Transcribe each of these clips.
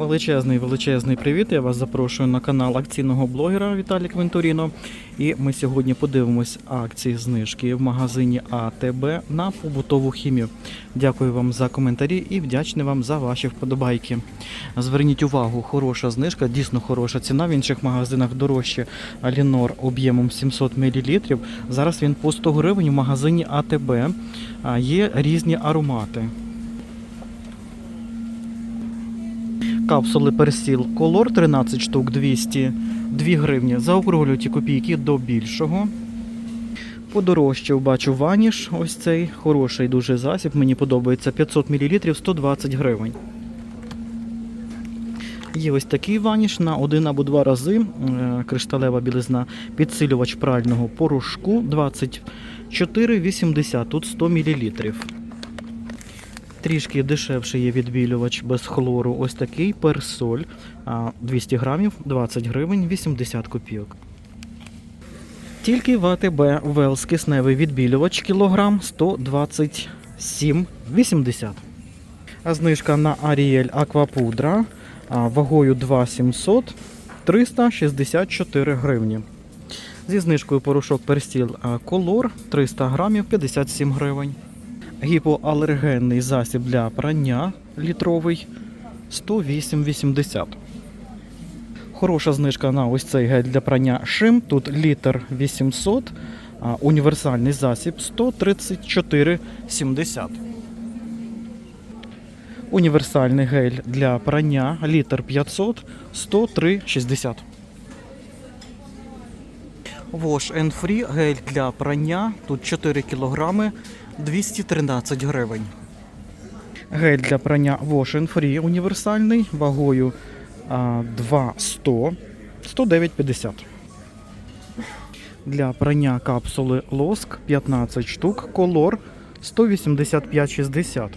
Величезний величезний привіт. Я вас запрошую на канал акційного блогера Віталій Квинторіно. І ми сьогодні подивимось акції знижки в магазині АТБ на побутову хімію. Дякую вам за коментарі і вдячний вам за ваші вподобайки. Зверніть увагу, хороша знижка, дійсно хороша ціна. В інших магазинах дорожче Алінор об'ємом 700 мл. Зараз він по 100 гривень в магазині АТБ. Є різні аромати. Капсули персіл колор 13 штук 200 2 гривні. Заокруглюють копійки до більшого. Подорожчав, бачу ваніш. Ось цей хороший дуже засіб. Мені подобається 500 мл 120 гривень. Є ось такий ваніш на один або два рази. Е, Кришталева білизна, підсилювач прального порошку 24,80, тут 100 мл. Трішки дешевший є відбілювач без хлору. Ось такий персоль. 200 грамів, 20 гривень, 80 копійок. Тільки в АТБ Велс кисневий відбілювач кілограм 127,80. А знижка на Аріель Аквапудра вагою 2,700 364 гривні. Зі знижкою порошок перстіл Колор 300 грамів 57 гривень. Гіпоалергенний засіб для прання літровий 108,80. Хороша знижка на ось цей гель для прання Шим. Тут літр 800, а універсальний засіб 134,70. Універсальний гель для прання літр 500 103,60. Wash and Free гель для прання. Тут 4 кілограми 213 гривень. Гель для прання Wash Free універсальний вагою а, 2,100 109,50. Для прання капсули лоск 15 штук, колор 185,60.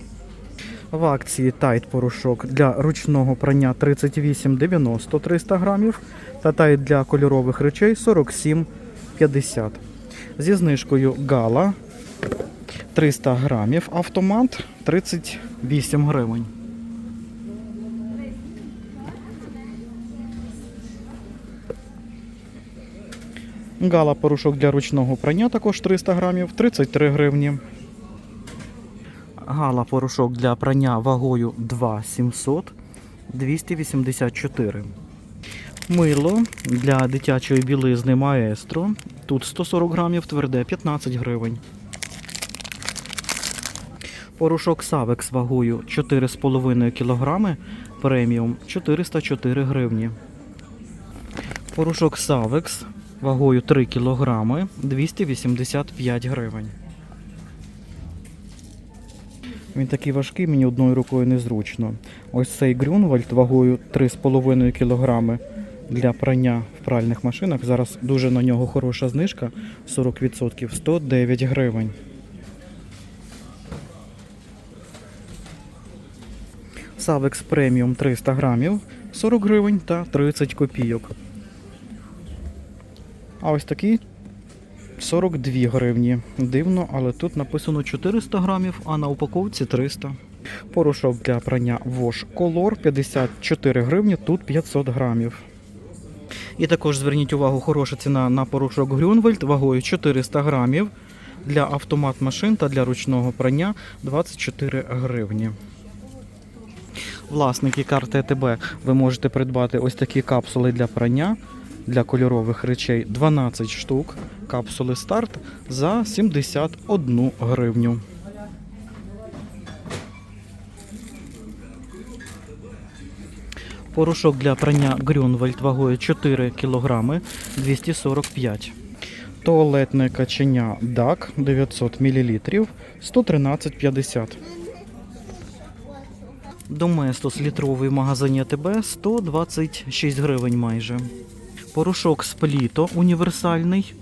В акції Тайт порошок для ручного прання 38,90 300 грамів та тайт для кольорових речей 47,50. Зі знижкою Гала 300 грамів, автомат 38 гривень. Гала порошок для ручного прання також 300 грамів, 33 гривні. Гала порошок для прання вагою 2,700 284. Мило для дитячої білизни Маестро. Тут 140 грамів, тверде 15 гривень. Порошок Савекс вагою 4,5 кг, преміум 404 гривні. Порошок Савекс вагою 3 кг 285 гривень. Він такий важкий, мені одною рукою незручно. Ось цей Грюнвальд вагою 3,5 кг для прання в пральних машинах. Зараз дуже на нього хороша знижка 40% 109 гривень. Савекс преміум 300 грамів 40 гривень та 30 копійок. А ось такий 42 гривні. Дивно, але тут написано 400 грамів, а на упаковці 300. Порошок для прання Wash Color 54 гривні, тут 500 грамів. І також зверніть увагу, хороша ціна на порошок Грюнвельд вагою 400 грамів. Для автомат машин та для ручного прання 24 гривні. Власники карти АТБ ви можете придбати ось такі капсули для прання для кольорових речей 12 штук. Капсули старт за 71 гривню. Порошок для прання Грюнвальд вагою 4 кг 245 Туалетне каченя DAC 900 мл 113,50 Доместос літровий в магазині АТБ 126 гривень майже. Порошок спліто універсальний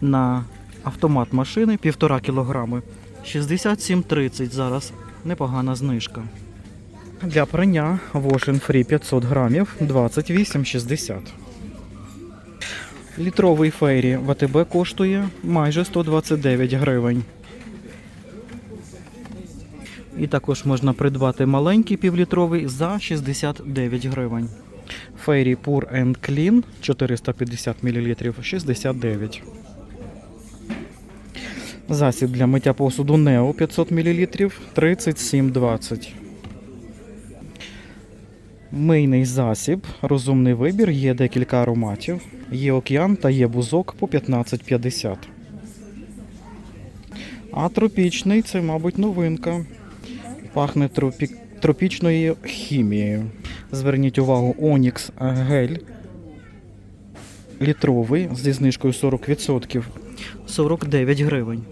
на автомат машини 1,5 кг. 67,30 зараз. Непогана знижка. Для прання Wash and Free 500 грамів 28,60. Літровий фейрі в АТБ коштує майже 129 гривень. І також можна придбати маленький півлітровий за 69 гривень. Fairy Pure and Clean 450 мл 69. Засіб для миття посуду Neo 500 мл 37,20. Мийний засіб, розумний вибір, є декілька ароматів. Є океан та є бузок по 15,50. А тропічний це, мабуть, новинка. Пахне тропі... тропічною хімією. Зверніть увагу, Onyx гель літровий зі знижкою 40%. 49 гривень.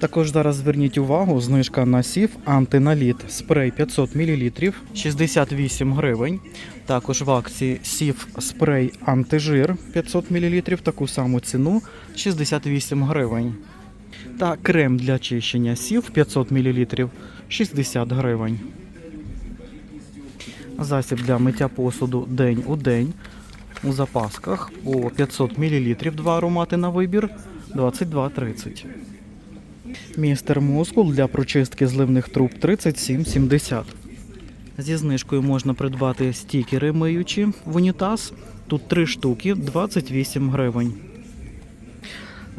Також зараз зверніть увагу, знижка на сів антиналіт спрей 500 мл 68 гривень. Також в акції сів спрей антижир 500 мл, таку саму ціну 68 гривень. Та крем для чищення сів 500 мл 60 гривень. Засіб для миття посуду день у день у запасках по 500 мл два аромати на вибір 22,30. Містер Мускул для прочистки зливних труб 37,70. Зі знижкою можна придбати стікери миючі в унітаз. Тут 3 штуки 28 гривень.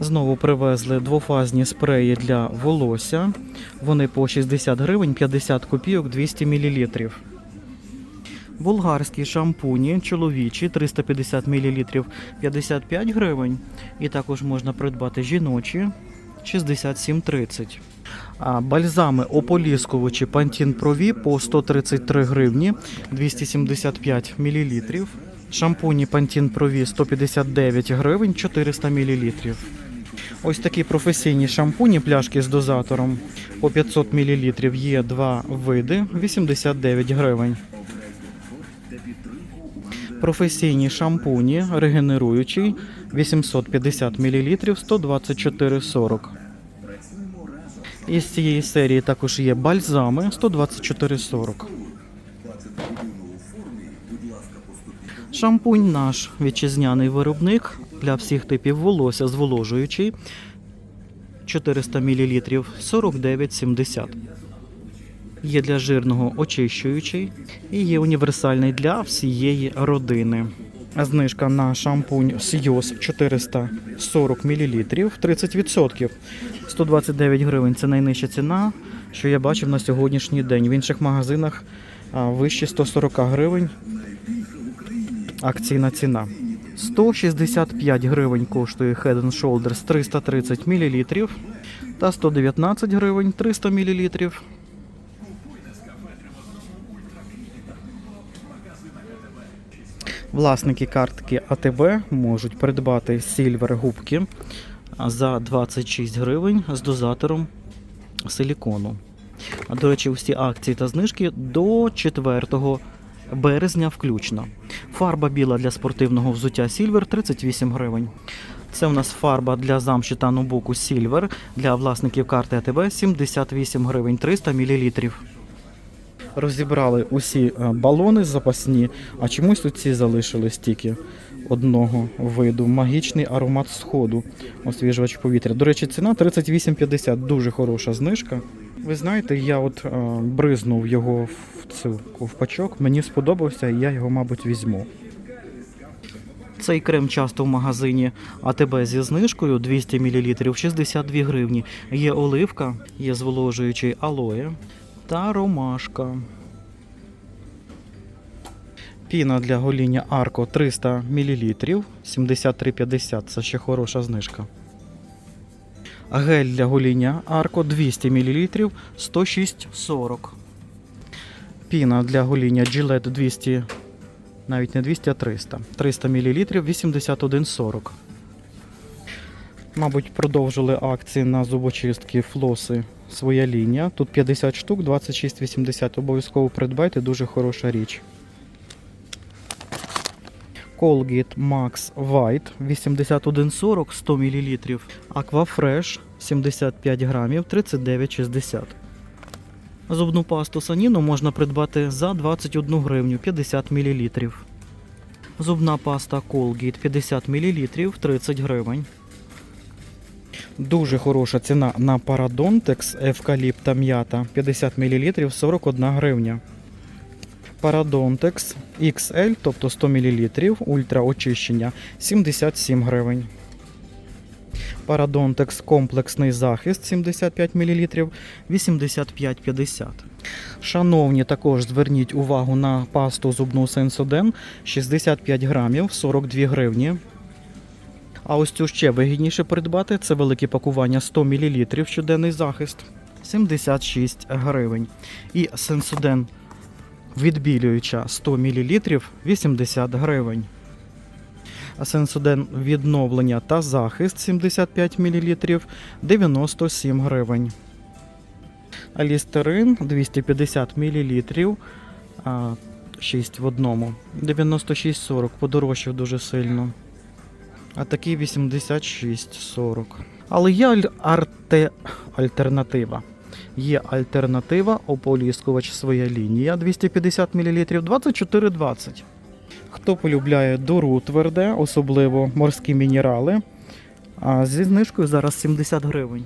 Знову привезли двофазні спреї для волосся. Вони по 60 гривень 50 копійок 200 мл. Болгарські шампуні чоловічі 350 мл 55 гривень. І також можна придбати жіночі 67,30. А бальзами ополіскувачі Pantene Pro-V по 133 гривні 275 мл. Шампуні Pantene Pro-V 159 гривень 400 мл. Ось такі професійні шампуні, пляшки з дозатором по 500 мл є два види 89 гривень. Професійні шампуні регенеруючий 850 мл 124,40. Із цієї серії також є бальзами 124,40. Шампунь наш вітчизняний виробник для всіх типів волосся зволожуючий 400 мл 49,70. Є для жирного очищуючий і є універсальний для всієї родини. Знижка на шампунь Сйоз 440 мл 30%. 129 гривень це найнижча ціна, що я бачив на сьогоднішній день. В інших магазинах вище 140 гривень. Акційна ціна. 165 гривень коштує Head and Shoulders 330 мл та 119 гривень 300 мл. Власники картки АТБ можуть придбати сільвер губки за 26 гривень з дозатором силікону. До речі, усі акції та знижки до 4 березня включно. Фарба біла для спортивного взуття Сільвер 38 гривень. Це у нас фарба для замші та нобуку Сільвер для власників карти АТБ 78 гривень 300 мл. Розібрали усі е, балони запасні, а чомусь тут ці залишились тільки одного виду. Магічний аромат сходу, освіжувач повітря. До речі, ціна 38,50, дуже хороша знижка. Ви знаєте, я от е, бризнув його в цю ковпачок, мені сподобався, і я його, мабуть, візьму. Цей крем часто в магазині АТБ зі знижкою 200 мл 62 гривні. Є оливка, є зволожуючий алоє та ромашка. Піна для гоління Арко 300 мл 73,50. Це ще хороша знижка. Гель для гоління Арко 200 мл 106,40. Піна для гоління Gillette 200, навіть не 200, а 300. 300 мл 81,40. Мабуть, продовжили акції на зубочистки флоси своя лінія. Тут 50 штук, 26,80. Обов'язково придбайте, дуже хороша річ. Colgate Max White 81,40 100 мл. Aquafresh 75 грамів 39,60. Зубну пасту Саніно можна придбати за 21 гривню 50 мл. Зубна паста Colgate 50 мл 30 гривень. Дуже хороша ціна на Paradontex евкаліпта м'ята 50 мл 41 гривня. Paradontex XL, тобто 100 мл, ультра очищення 77 гривень. Paradontex комплексний захист 75 мл 85,50. Шановні, також зверніть увагу на пасту зубну Сенсоден 65 грамів 42 гривні. А ось цю ще вигідніше придбати це велике пакування 100 мл щоденний захист 76 гривень. І Сенсоден відбілююча 100 мл 80 гривень. Сенсоден відновлення та захист 75 мл 97 гривень. Алістерин 250 мл 6 в одному. 96,40 подорожчав дуже сильно. А такий 86,40. Але є арте... альтернатива. Є альтернатива, ополіскувач своя лінія 250 мл 24,20. Хто полюбляє дуру тверде, особливо морські мінерали. А зі знижкою зараз 70 гривень.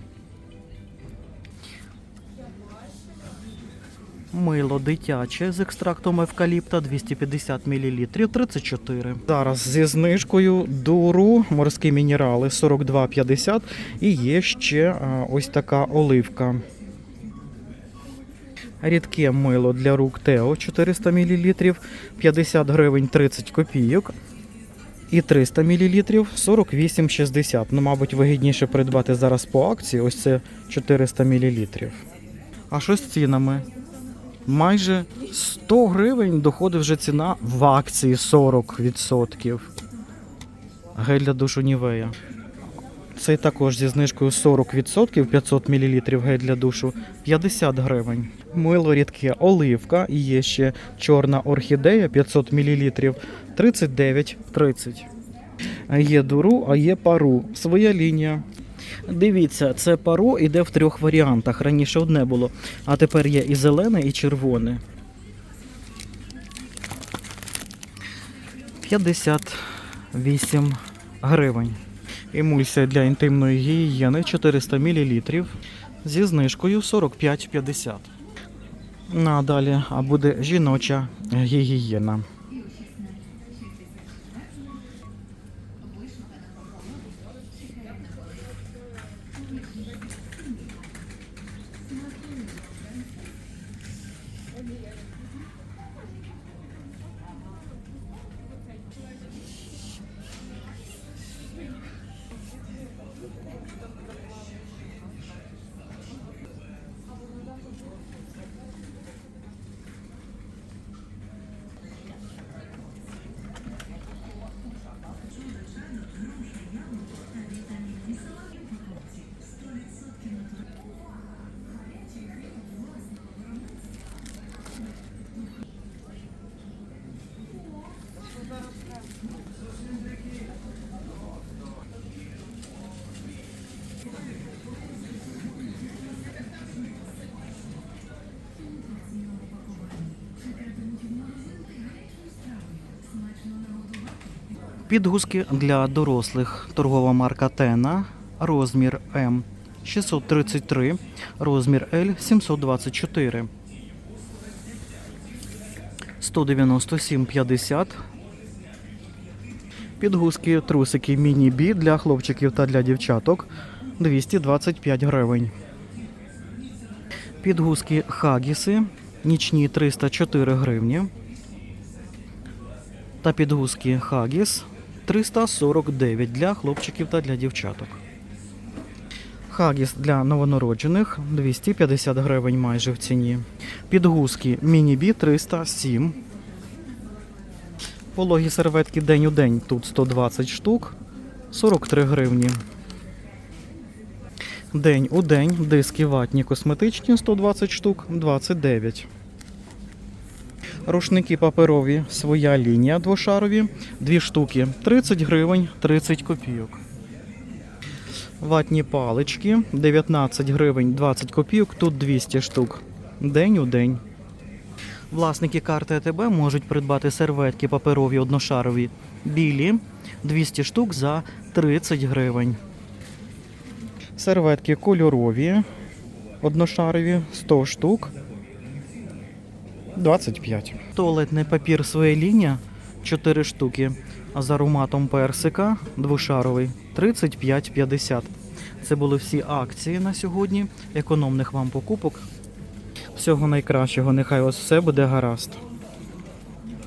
Мило дитяче з екстрактом евкаліпта 250 мл 34. Зараз зі знижкою дуру морські мінерали 42,50 і є ще ось така оливка. Рідке мило для рук Тео 400 мл 50 гривень 30 копійок. І 300 мл 48,60. Ну, мабуть, вигідніше придбати зараз по акції. Ось це 400 мл. А що з цінами? Майже 100 гривень доходить вже ціна в акції 40%. Гель для душу Нівея. Цей також зі знижкою 40% 500 мл гель для душу 50 гривень. Мило рідке оливка і є ще чорна орхідея 500 мл 39,30. Є дуру, а є пару. Своя лінія. Дивіться, це паро іде в трьох варіантах. Раніше одне було, а тепер є і зелене, і червоне. 58 гривень. Емульсія для інтимної гігієни 400 мл зі знижкою 45,50. Надалі буде жіноча гігієна. Підгузки для дорослих. Торгова марка Тена. Розмір М 633, розмір L 724. 197,50. Підгузки трусики міні-бі для хлопчиків та для дівчаток 225 гривень. Підгузки Хагіси нічні 304 гривні. Та підгузки Хагіс 349 для хлопчиків та для дівчаток. Хагіс для новонароджених 250 гривень майже в ціні. Підгузки Міні-Бі 307. Пологі серветки день у день тут 120 штук 43 гривні. День у день диски ватні косметичні 120 штук 29. Рушники паперові, своя лінія двошарові, дві штуки 30 гривень 30 копійок. Ватні палички 19 гривень 20 копійок, тут 200 штук. День у день. Власники карти АТБ можуть придбати серветки паперові одношарові білі 200 штук за 30 гривень. Серветки кольорові, одношарові, 100 штук. 25. Туалетний папір своє лінія 4 штуки. А з ароматом персика двошаровий 35,50. Це були всі акції на сьогодні. Економних вам покупок. Всього найкращого. Нехай у вас все буде гаразд.